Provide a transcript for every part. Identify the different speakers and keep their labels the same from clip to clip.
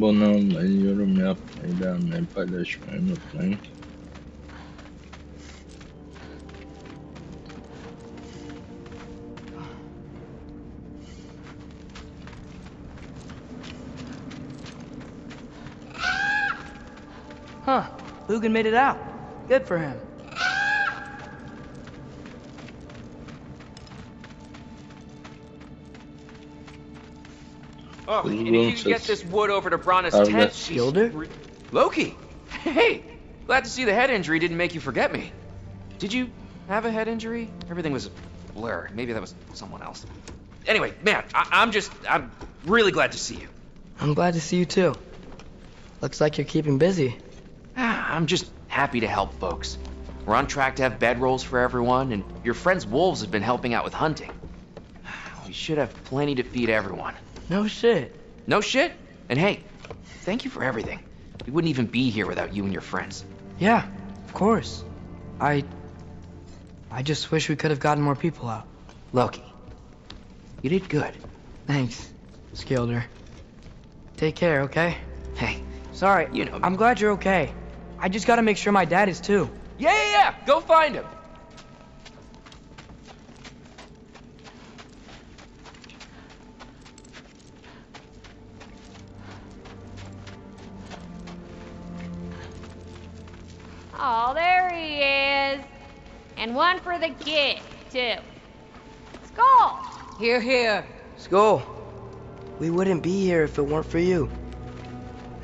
Speaker 1: Abone olmayı, yorum yapmayı, beğenmeyi, paylaşmayı unutmayın.
Speaker 2: Huh. Lugan made it out. Good for him.
Speaker 3: Oh, and if you could get
Speaker 1: this?
Speaker 3: wood over to Brana's tent,
Speaker 1: that's
Speaker 3: she's
Speaker 2: Gilder?
Speaker 3: Loki. Hey, glad to see the head injury didn't make you forget me. Did you have a head injury? Everything was a blur. Maybe that was someone else. Anyway, man, I- I'm just, I'm really glad to see you.
Speaker 2: I'm glad to see you too. Looks like you're keeping busy.
Speaker 3: Ah, I'm just happy to help folks. We're on track to have bedrolls for everyone, and your friend's wolves have been helping out with hunting. We should have plenty to feed everyone.
Speaker 2: No shit.
Speaker 3: No shit. And hey, thank you for everything. We wouldn't even be here without you and your friends.
Speaker 2: Yeah, of course. I. I just wish we could have gotten more people out.
Speaker 3: Loki, you did good.
Speaker 2: Thanks, Skilder. Take care, okay?
Speaker 3: Hey,
Speaker 2: Sorry,
Speaker 3: You know me.
Speaker 2: I'm glad you're okay. I just gotta make sure my dad is too.
Speaker 3: yeah, yeah, yeah. Go find him.
Speaker 4: And one for the kid, too. Skull!
Speaker 5: Here, here.
Speaker 2: Skull, we wouldn't be here if it weren't for you.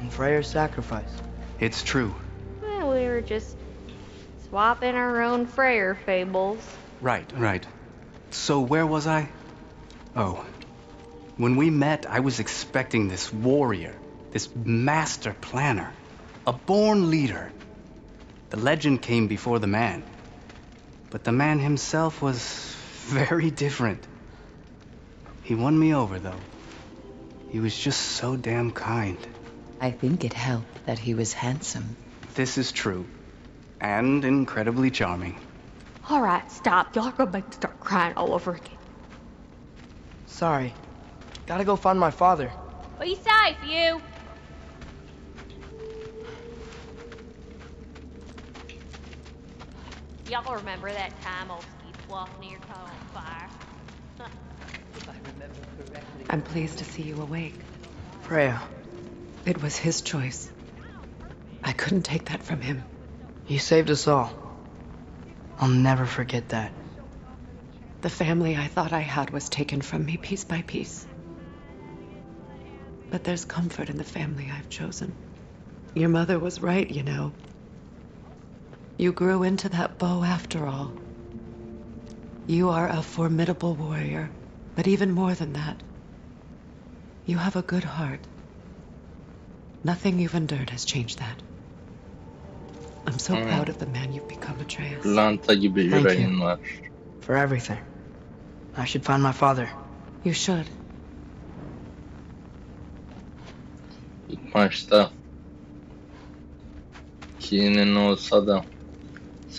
Speaker 2: And Freyr's sacrifice.
Speaker 6: It's true.
Speaker 4: Well, we were just swapping our own Freyr fables.
Speaker 6: Right, right. So where was I? Oh. When we met, I was expecting this warrior, this master planner, a born leader. The legend came before the man. But the man himself was very different. He won me over, though. He was just so damn kind.
Speaker 5: I think it helped that he was handsome.
Speaker 6: This is true. And incredibly charming.
Speaker 4: All right, stop. Y'all gonna make start crying all over again.
Speaker 2: Sorry. Gotta go find my father.
Speaker 4: Be safe, you. Y'all remember that time old Ski Fluff near caught on fire? I remember correctly.
Speaker 5: I'm pleased to see you awake.
Speaker 2: Freya,
Speaker 5: It was his choice. I couldn't take that from him.
Speaker 2: He saved us all. I'll never forget that.
Speaker 5: The family I thought I had was taken from me piece by piece. But there's comfort in the family I've chosen. Your mother was right, you know. You grew into that bow after all. You are a formidable warrior, but even more than that, you have a good heart. Nothing you've endured has changed that. I'm so proud of the man you've become, Atreus.
Speaker 1: Lanta gibi
Speaker 2: Thank
Speaker 1: yüreğin
Speaker 2: you.
Speaker 1: var.
Speaker 2: For everything. I should find my father.
Speaker 5: You should.
Speaker 1: İlk maçta kinin olsa da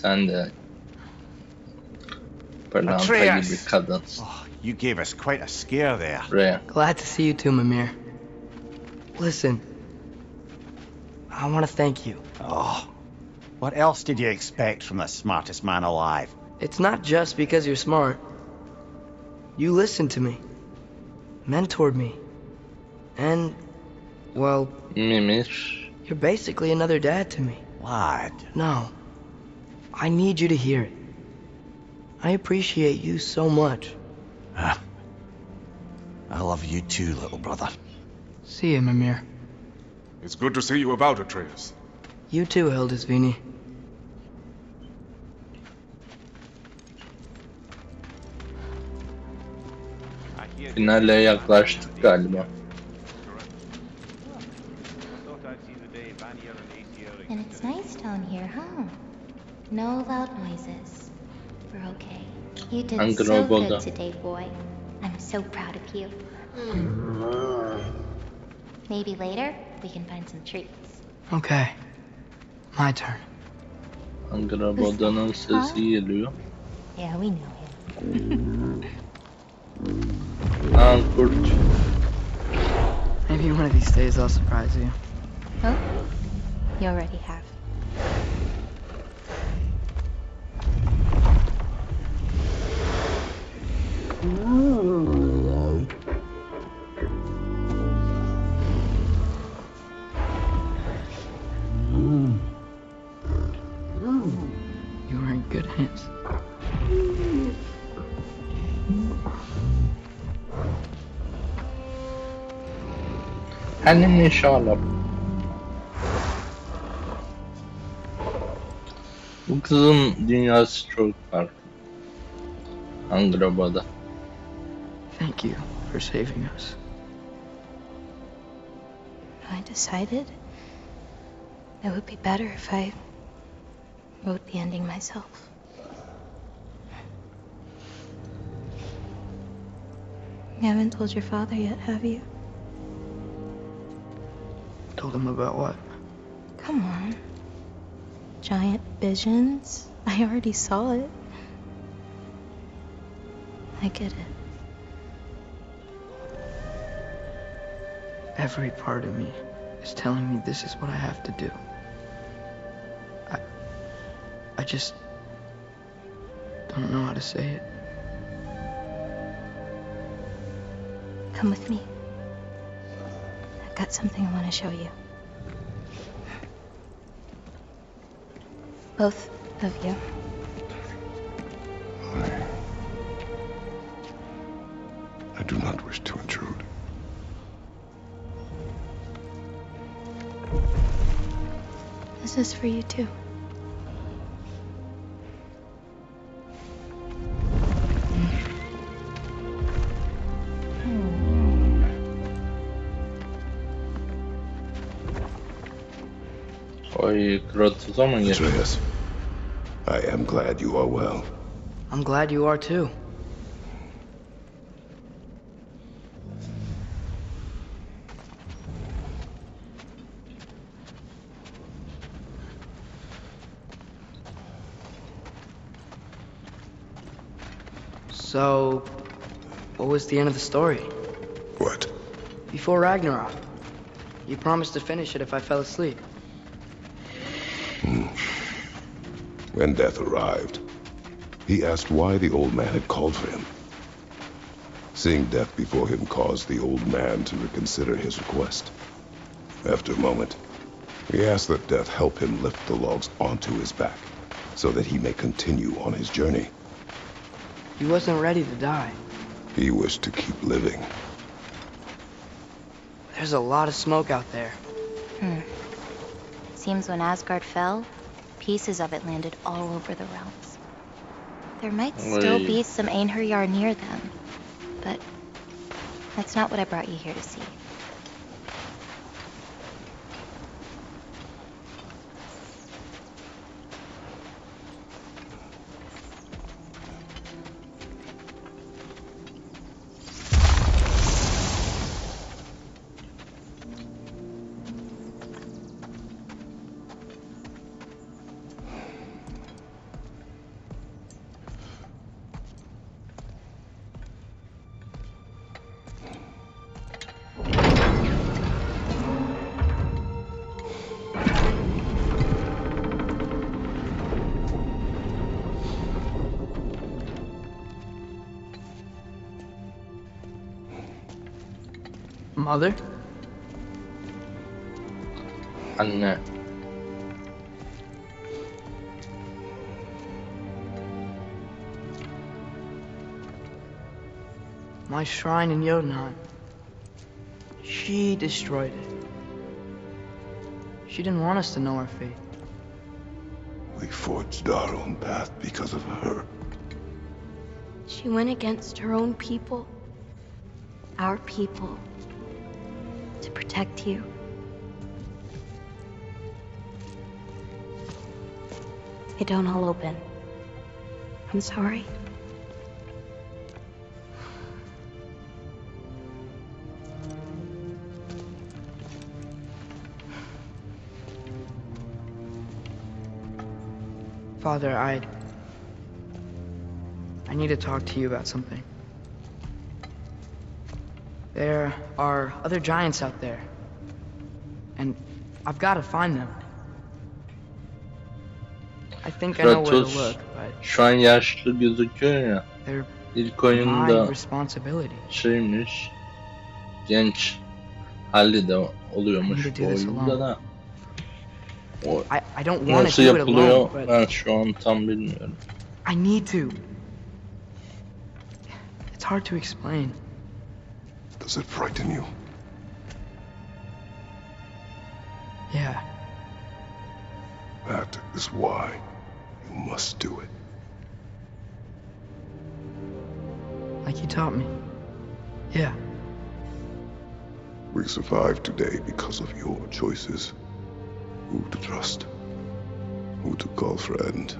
Speaker 1: sen de pırlanta
Speaker 7: Atreus!
Speaker 1: gibi kadınsın.
Speaker 7: Oh, you gave us quite a scare there.
Speaker 1: Buraya.
Speaker 2: Glad to see you too, Mimir. Listen, I want to thank you.
Speaker 7: Oh, what else did you expect from the smartest man alive?
Speaker 2: It's not just because you're smart. You listened to me, mentored me, and, well,
Speaker 1: Mimir.
Speaker 2: you're basically another dad to me.
Speaker 7: Lad,
Speaker 2: No, I need you to hear it. I appreciate you so much.
Speaker 7: Ah, I love you too, little brother.
Speaker 2: See you, Mimir.
Speaker 8: It's good to see you about, Atreus.
Speaker 2: You too, Hildisvini.
Speaker 1: Finale yaklaştık galiba.
Speaker 9: And it's nice down here, huh? No loud noises. We're okay. You did
Speaker 1: Angry
Speaker 9: so
Speaker 1: Roboto.
Speaker 9: good today, boy. I'm so proud of you. Maybe later we can find some treats.
Speaker 2: Okay, my turn.
Speaker 1: Angrabodanın sesi geliyor.
Speaker 9: Yeah, we know him.
Speaker 1: Aa kurt.
Speaker 2: Hey, Maybe one of these days I'll surprise you.
Speaker 9: Oh, you already have.
Speaker 1: Hani inşallah. Bu kızın dünyası çok farklı. Angraba'da.
Speaker 2: Thank you for saving us.
Speaker 9: I decided it would be better if I wrote the ending myself. You haven't told your father yet, have you?
Speaker 2: Told him about what?
Speaker 9: Come on. Giant visions? I already saw it. I get it.
Speaker 2: Every part of me is telling me this is what I have to do. I. I just. don't know how to say it.
Speaker 9: Come with me. Got something I want to show you. Both of you.
Speaker 10: I do not wish to intrude.
Speaker 9: This is for you too.
Speaker 1: Oy Kratos'a mı geldi?
Speaker 10: Atreus, I am glad you are well.
Speaker 2: I'm glad you are too. So, what was the end of the story?
Speaker 10: What?
Speaker 2: Before Ragnarok, you promised to finish it if I fell asleep.
Speaker 10: When death arrived, he asked why the old man had called for him. Seeing death before him caused the old man to reconsider his request. After a moment, he asked that death help him lift the logs onto his back, so that he may continue on his journey.
Speaker 2: He wasn't ready to die.
Speaker 10: He wished to keep living.
Speaker 2: There's a lot of smoke out there.
Speaker 9: Hmm. Seems when Asgard fell, pieces of it landed all over the realms. There might still be some Einherjar near them, but that's not what I brought you here to see.
Speaker 2: Mother?
Speaker 1: Anne.
Speaker 2: Uh, My shrine in Jotunheim. She destroyed it. She didn't want us to know our fate.
Speaker 10: We forged our own path because of her.
Speaker 9: She went against her own people. Our people. Protect you. They don't all open. I'm sorry.
Speaker 2: Father, I. I need to talk to you about something. There are other giants out there. And I've got to find them. I think I know where to look, but
Speaker 1: şu an yaşlı gözüküyor ya. İlk oyunda
Speaker 2: responsibility.
Speaker 1: şeymiş. Genç halli de oluyormuş bu oyunda da. O
Speaker 2: I, I don't
Speaker 1: nasıl yapılıyor
Speaker 2: alone,
Speaker 1: ben şu an tam bilmiyorum.
Speaker 2: I need to. It's hard to explain.
Speaker 10: Does it frighten you?
Speaker 2: Yeah,
Speaker 10: That is why you must do it.
Speaker 2: like you taught me. Yeah,
Speaker 10: We survived today because of your choices. Who to trust? Who to call friend?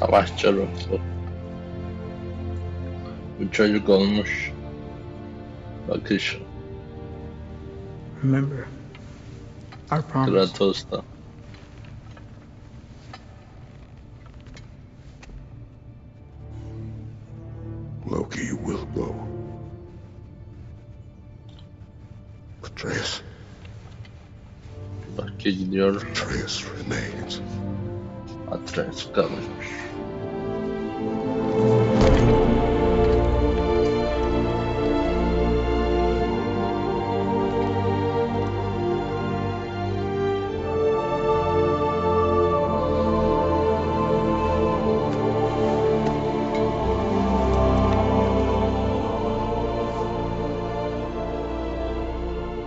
Speaker 1: Savaşçı ruhlu. Bu çocuk olmuş. Bakış
Speaker 2: remember our promise.
Speaker 1: Kratos'ta.
Speaker 10: Loki, will go. Atreus,
Speaker 1: Loki gidiyor.
Speaker 10: Atreus remains
Speaker 1: attract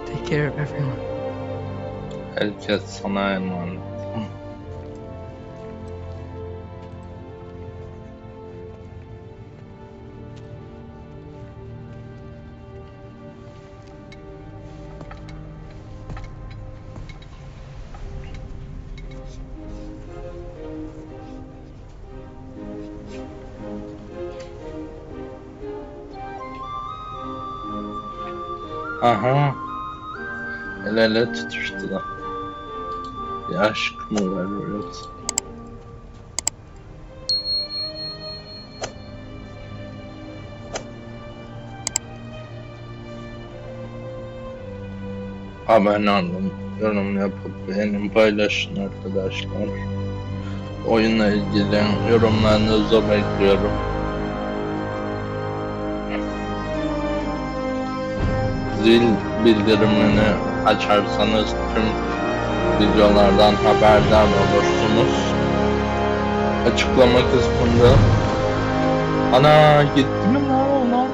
Speaker 2: Take care of everyone.
Speaker 1: Headshot 911. Aha. El ele tutuştular. Bir aşk mı var yoksa? Abone olun, yorum yapıp beğenin, paylaşın arkadaşlar. Oyunla ilgili yorumlarınızı bekliyorum. Zil bildirimini açarsanız tüm videolardan haberdar olursunuz. Açıklama kısmında Ana gitti mi lan ona?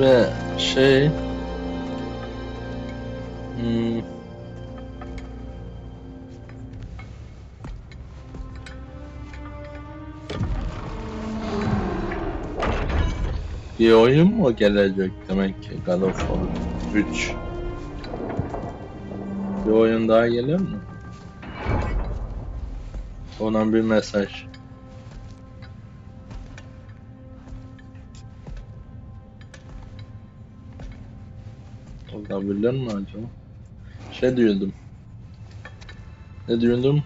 Speaker 1: Ve şey hmm, Bir oyun mu gelecek demek ki God of War 3 Bir oyun daha gelir mi? Ona bir mesaj. Olabilir mi acaba? Şey diyordum. Ne diyordum?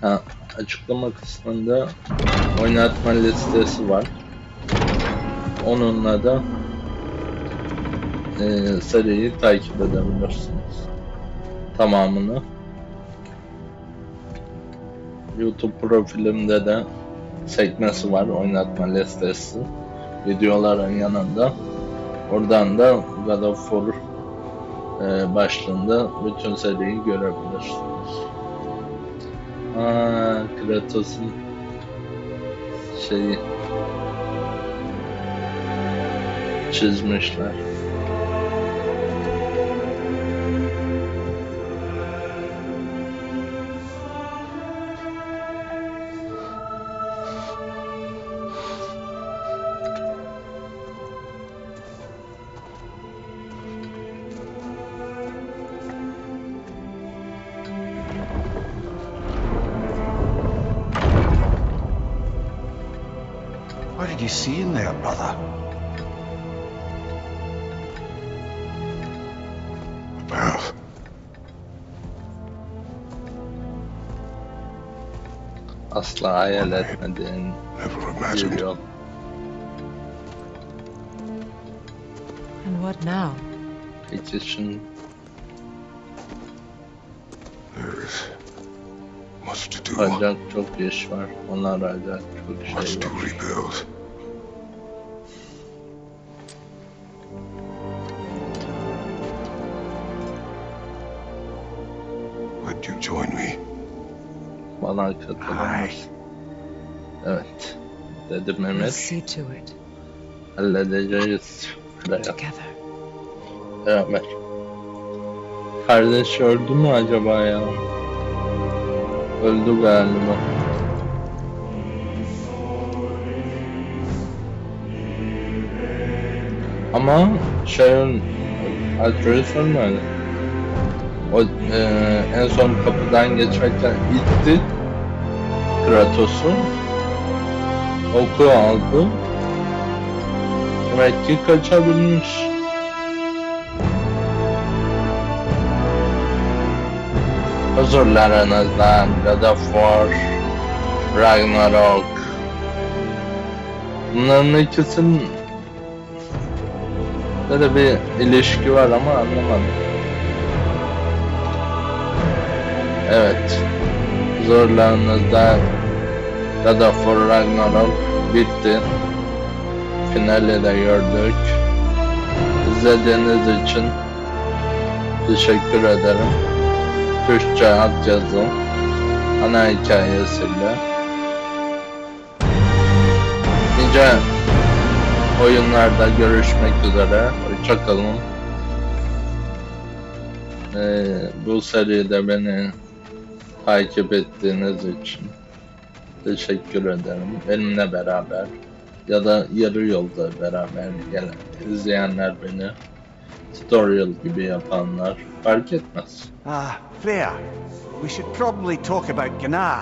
Speaker 1: Ha, açıklama kısmında oynatma listesi var. Onunla da eee seriyi takip edebilirsiniz. Tamamını. YouTube profilimde de sekmesi var oynatma listesi. Videoların yanında. Oradan da God of War eee, başlığında bütün seriyi görebilirsiniz. Aa, Kratos'un şeyi matches myślę اصلا
Speaker 10: never imagined.
Speaker 1: جيجو
Speaker 5: And what now?
Speaker 1: Petition.
Speaker 10: There is much to do.
Speaker 1: Olacak çok iş var. Onlarla olacak çok şey var.
Speaker 10: Much to rebuild.
Speaker 1: Bana katılır Evet. Dedi Mehmet.
Speaker 5: see to it
Speaker 1: Halledeceğiz. Beraber. Kardeş öldü mü acaba ya? Öldü galiba. Ama şeyin Atreus ölmedi. O e, en son kapıdan geçerken itti Kratos'u. Oku aldı. Demek ki kaçabilmiş. Huzurlarınızdan God of War, Ragnarok. Bunların ikisinin de bir ilişki var ama anlamadım. Evet. Huzurlarınızda God of War Ragnarok bitti. Finali de gördük. İzlediğiniz için teşekkür ederim. Türkçe altyazı ana hikayesiyle nice oyunlarda görüşmek üzere. Hoşçakalın. Ee, bu seride beni takip ettiğiniz için teşekkür ederim. Benimle beraber ya da yarı yolda beraber gelen izleyenler beni tutorial gibi yapanlar fark etmez.
Speaker 7: Ah, Freya. We should probably talk about Gná.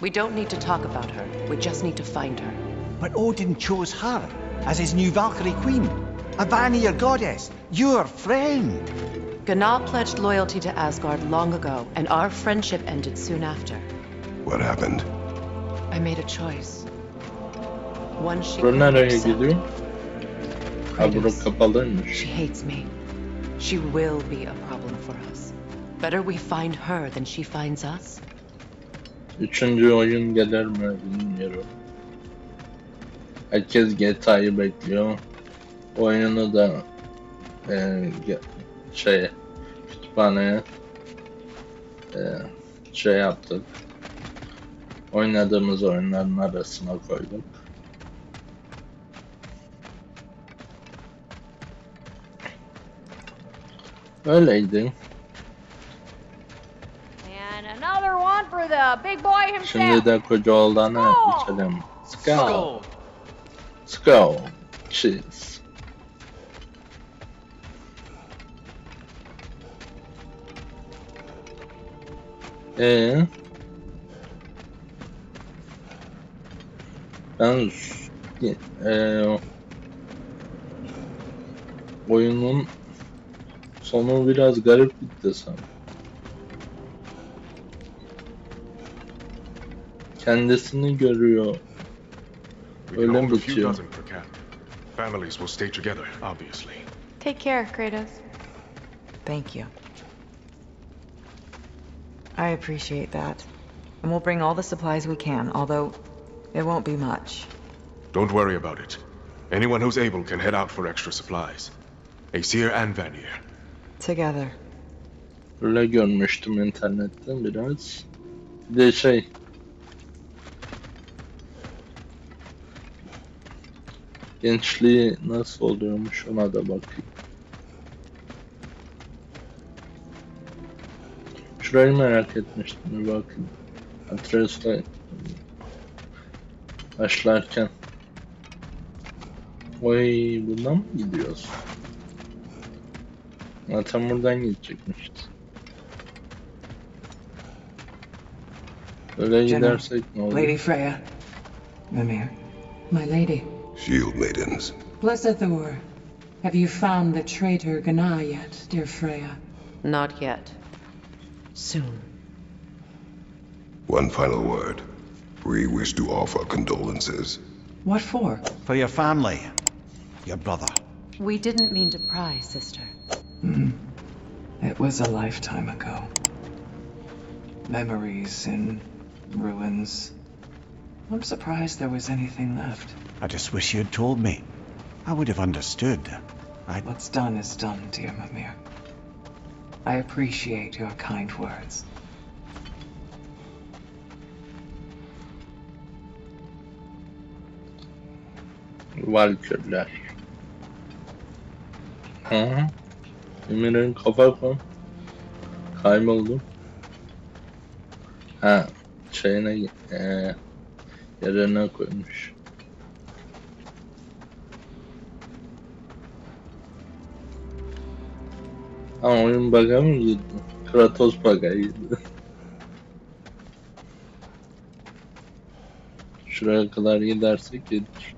Speaker 5: We don't need to talk about her. We just need to find her.
Speaker 7: But Odin chose her as his new Valkyrie queen. A Vanir goddess. Your friend.
Speaker 5: Gná pledged loyalty to Asgard long ago, and our friendship ended soon after.
Speaker 10: What happened?
Speaker 5: I made a choice. One she
Speaker 1: Bu
Speaker 5: couldn't
Speaker 1: nereye gidiyor? Ha bura kapalıymış.
Speaker 5: She hates me. She will be a problem for us. Better we find her than she finds us.
Speaker 1: Üçüncü oyun gelir mi bilmiyorum. Herkes GTA'yı bekliyor. Oyunu da e, şey kütüphaneye e, şey yaptık. Oynadığımız oyunların arasına koyduk. Öyleydi.
Speaker 4: And another one for the big boy himself.
Speaker 1: Şimdi de koca oğlanı
Speaker 4: Skull!
Speaker 1: içelim. Skull. Skull. Cheese. Ee? Ben s- ee, oyunun sonu biraz garip bitti sanırım. Kendisini görüyor.
Speaker 8: We can
Speaker 1: Öyle
Speaker 8: hold a few
Speaker 1: bitiyor.
Speaker 8: dozen per camp. Families will stay together, obviously.
Speaker 4: Take care, Kratos.
Speaker 11: Thank you. I appreciate that. And we'll bring all the supplies we can, although it won't be much.
Speaker 8: Don't worry about it. Anyone who's able can head out for extra supplies. Aesir and Vanir.
Speaker 11: Together.
Speaker 1: Öyle görmüştüm internetten biraz. Bir de şey gençliği nasıl oluyormuş ona da bakayım. Şurayı merak etmiştim bir bakayım. Atreus'ta başlarken Oy bundan mı gidiyoruz? Zaten buradan gidecekmişiz. Öyle
Speaker 11: General,
Speaker 1: gidersek ne olur?
Speaker 11: Lady Freya. Mimir. My lady.
Speaker 10: Shield maidens.
Speaker 11: Blessed Thor. Have you found the traitor Gná yet, dear Freya?
Speaker 5: Not yet. Soon.
Speaker 10: One final word. We wish to offer condolences.
Speaker 7: What for? For your family. Your brother.
Speaker 5: We didn't mean to pry, sister. Hmm.
Speaker 12: It was a lifetime ago. Memories in ruins. I'm surprised there was anything left.
Speaker 7: I just wish you'd told me. I would have understood. I...
Speaker 12: What's done is done, dear Mimir. I appreciate your kind words.
Speaker 1: Valkürler. Hı. Emir'in kafa kon. Kayboldum. Ha, şeyine eee yerine koymuş. Ama oyun bug'a mı girdi? Kratos bug'a girdi. Şuraya kadar gidersek gelir.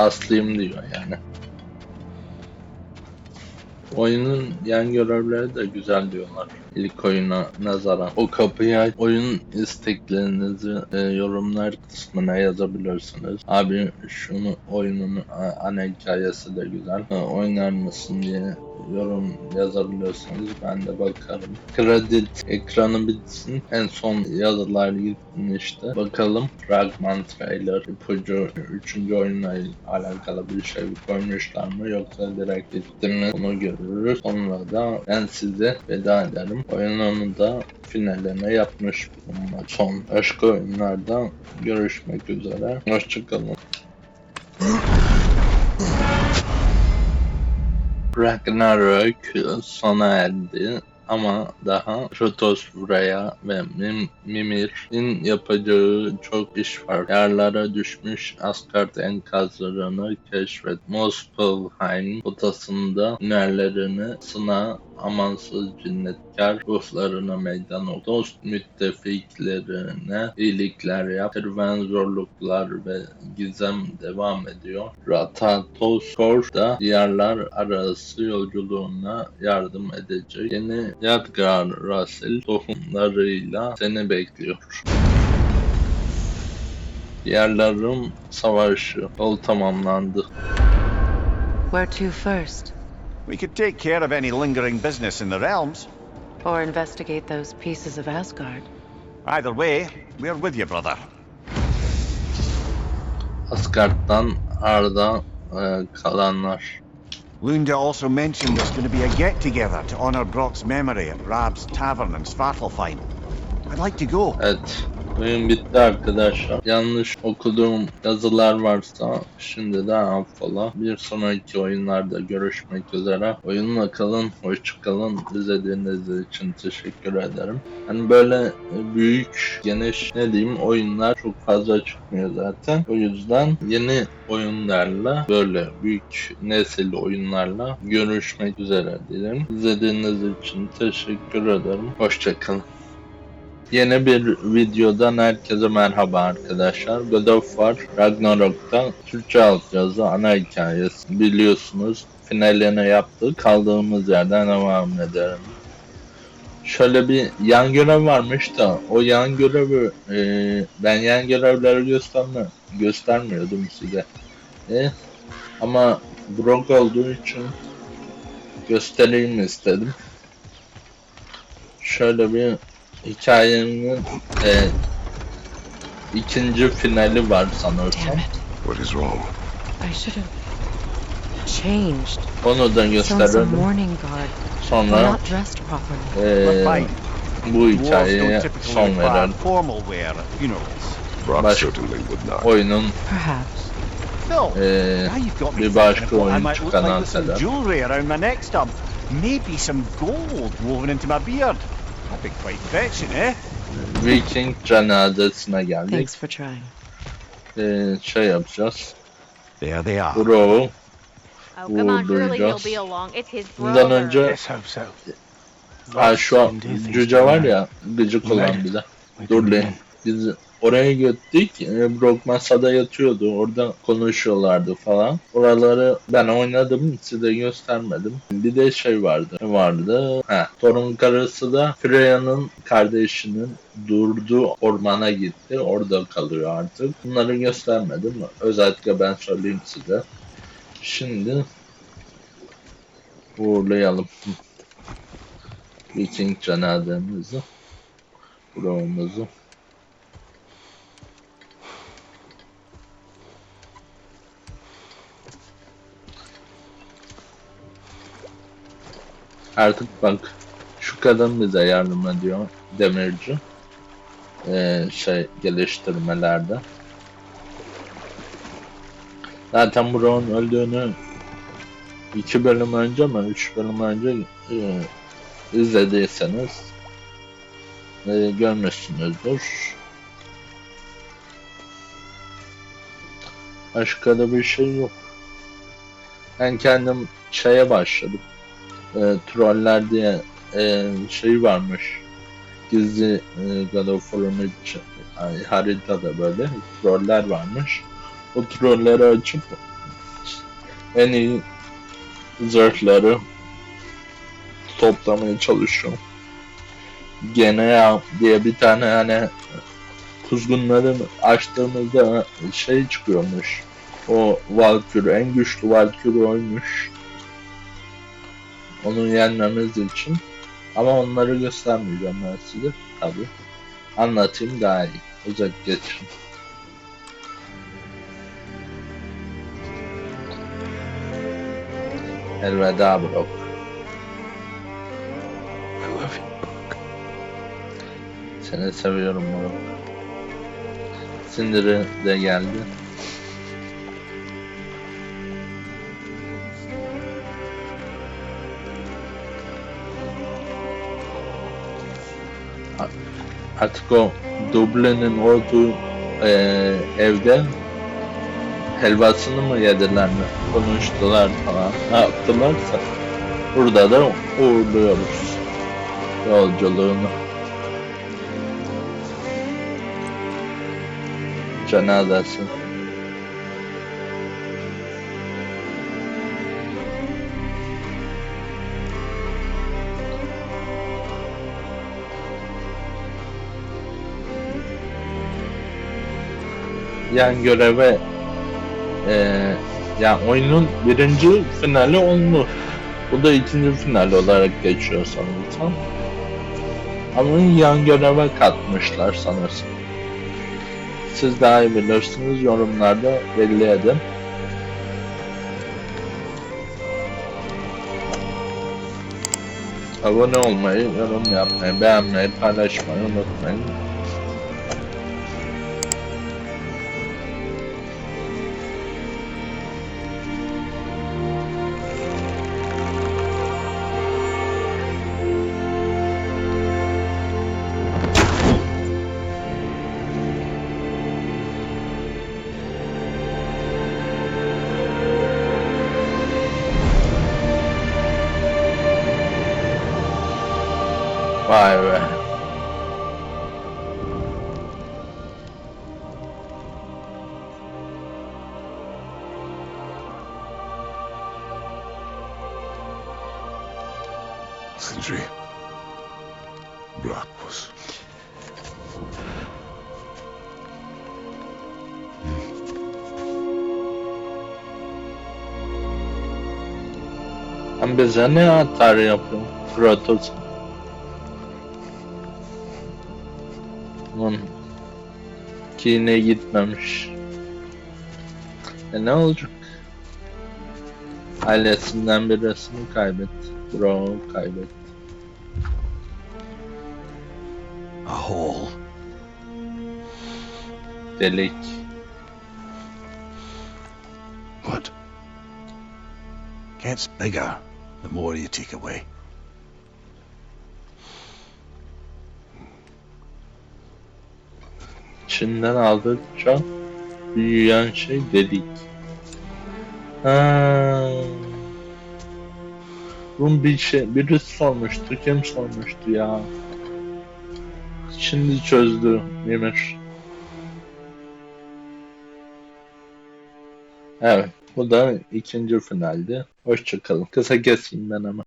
Speaker 1: Kaslıyım diyor yani. Oyunun yan görevleri de güzel diyorlar. İlk oyuna nazaran. O kapıyı oyun isteklerinizi e, yorumlar kısmına yazabilirsiniz. Abi şunu oyunun a- ana hikayesi de güzel. Ha, oynar mısın diye yorum yazabiliyorsanız ben de bakarım. Kredi ekranı bitsin. En son yazılar gittin işte. Bakalım fragman trailer ipucu 3. oyunla alakalı bir şey koymuşlar mı yoksa direkt gitti mi onu görürüz. Sonra da ben size veda ederim. Oyununu da yapmış bulunmak. Son başka oyunlarda görüşmek üzere. Hoşçakalın. Ragnarök sona erdi ama daha Kratos buraya ve Mim Mimir'in yapacağı çok iş var. Yerlere düşmüş Asgard enkazlarını keşfet. Muspelheim potasında hünerlerini sına amansız cinnetkar ruhlarına meydan ol. Dost müttefiklerine iyilikler yap. Serüven zorluklar ve gizem devam ediyor. Ratatos Kor da diyarlar arası yolculuğuna yardım edecek. Yeni Yadgar Rasil tohumlarıyla seni bekliyor. Diyarların savaşı yol tamamlandı.
Speaker 5: Where to first?
Speaker 7: We could take care of any lingering business in the realms.
Speaker 5: Or investigate those pieces of Asgard?
Speaker 7: Either way, we're with you, brother.
Speaker 1: Asgard'dan arda e, kalanlar.
Speaker 7: Lunda also mentioned there's going to be a get-together to honor Brock's memory at Rab's Tavern in Svartalfheim. I'd like to go.
Speaker 1: Evet. Oyun bitti arkadaşlar. Yanlış okuduğum yazılar varsa şimdiden affola. Bir sonraki oyunlarda görüşmek üzere. Oyunla kalın, hoşça kalın. İzlediğiniz için teşekkür ederim. Hani böyle büyük, geniş ne diyeyim oyunlar çok fazla çıkmıyor zaten. O yüzden yeni oyunlarla böyle büyük nesil oyunlarla görüşmek üzere diyelim. İzlediğiniz için teşekkür ederim. Hoşça kalın. Yeni bir videodan herkese merhaba arkadaşlar. God of War Ragnarok'ta Türkçe altyazı ana hikayesi biliyorsunuz. Finalini yaptık. Kaldığımız yerden devam edelim. Şöyle bir yan görev varmış da o yan görevi e, ben yan görevleri gösterme, göstermiyordum size. E, ama Brock olduğu için göstereyim istedim. Şöyle bir hikayenin e, ikinci finali var sanırsam.
Speaker 10: What is wrong?
Speaker 5: I should have changed.
Speaker 1: Onu da.
Speaker 5: We're
Speaker 1: Sonra
Speaker 5: not dressed properly.
Speaker 7: We're
Speaker 1: e, bu hikayeye
Speaker 7: typically
Speaker 1: son
Speaker 7: require
Speaker 1: veren
Speaker 7: formal wear at funerals.
Speaker 10: Brock
Speaker 1: Baş-
Speaker 10: certainly would not.
Speaker 1: oyunun e,
Speaker 7: Now you've got me
Speaker 1: bir
Speaker 7: thinking
Speaker 1: başka
Speaker 7: of what I
Speaker 1: oyun
Speaker 7: might look
Speaker 1: çıkana
Speaker 7: like with some
Speaker 1: kadar.
Speaker 7: jewellery around my neck stub. Maybe some gold woven into my beard. Quite fetching, eh?
Speaker 1: Viking cenazesine geldik.
Speaker 5: Thanks for trying.
Speaker 1: E, şey yapacağız.
Speaker 7: There they are.
Speaker 1: Bro'u
Speaker 4: Oh, come on, surely he'll be along. It's his
Speaker 1: bundan
Speaker 4: brother.
Speaker 1: önce
Speaker 12: Let's hope so.
Speaker 1: ha, şu an cüce var ya gıcık olan bir de. Dur lan. Biz Oraya gittik. E, Brock masada yatıyordu. Orada konuşuyorlardı falan. Oraları ben oynadım. Size göstermedim. Bir de şey vardı. Vardı? Ha, Thor'un karısı da Freya'nın kardeşinin durduğu ormana gitti. Orada kalıyor artık. Bunları göstermedim. Özellikle ben söyleyeyim size. Şimdi uğurlayalım. Viking cenazemizi. Buramızı. Artık bak şu kadın bize yardım ediyor demirci. Ee, şey geliştirmelerde. Zaten Brown öldüğünü iki bölüm önce mi üç bölüm önce e, izlediyseniz e, görmüşsünüzdür. Başka da bir şey yok. Ben kendim şeye başladım. E, troller diye e, şey varmış. Gizli e, God of için yani haritada böyle troller varmış. O trolleri açıp en iyi zırhları toplamaya çalışıyorum. Gene diye bir tane hani kuzgunları açtığımızda şey çıkıyormuş. O Valkyrie en güçlü Valkyrie oymuş. Onu yenmemiz için. Ama onları göstermeyeceğim ben size. Tabi. Anlatayım daha iyi. Özet geçin. Elveda Brock. Seni seviyorum Brock. Sindiri de geldi. Artık o dublenin olduğu eee, evde helvasını mı yediler mi? Konuştular falan. Ne yaptılarsa burada da uğurluyoruz yolculuğunu. Cenazesi. Yan göreve eee yani oyunun birinci finali olmuş. Bu da ikinci final olarak geçiyor sanırsam. Ama yan göreve katmışlar sanırsam. Siz daha iyi bilirsiniz yorumlarda belli edin. Abone olmayı, yorum yapmayı, beğenmeyi, paylaşmayı unutmayın. Bize ne atar yapıyorsun? Kratos. Lan. Kine gitmemiş. E ne olacak? Ailesinden birisini kaybetti. Bro kaybetti.
Speaker 7: A hole.
Speaker 1: Delik.
Speaker 7: What? Gets bigger the more you take away.
Speaker 1: Çin'den aldıkça büyüyen şey dedik. Ha. Bunun bir şey, birisi sormuştu, kim sormuştu ya? Şimdi çözdü Emir. Evet. Bu da ikinci finaldi. Hoşçakalın. Kısa keseyim ben ama.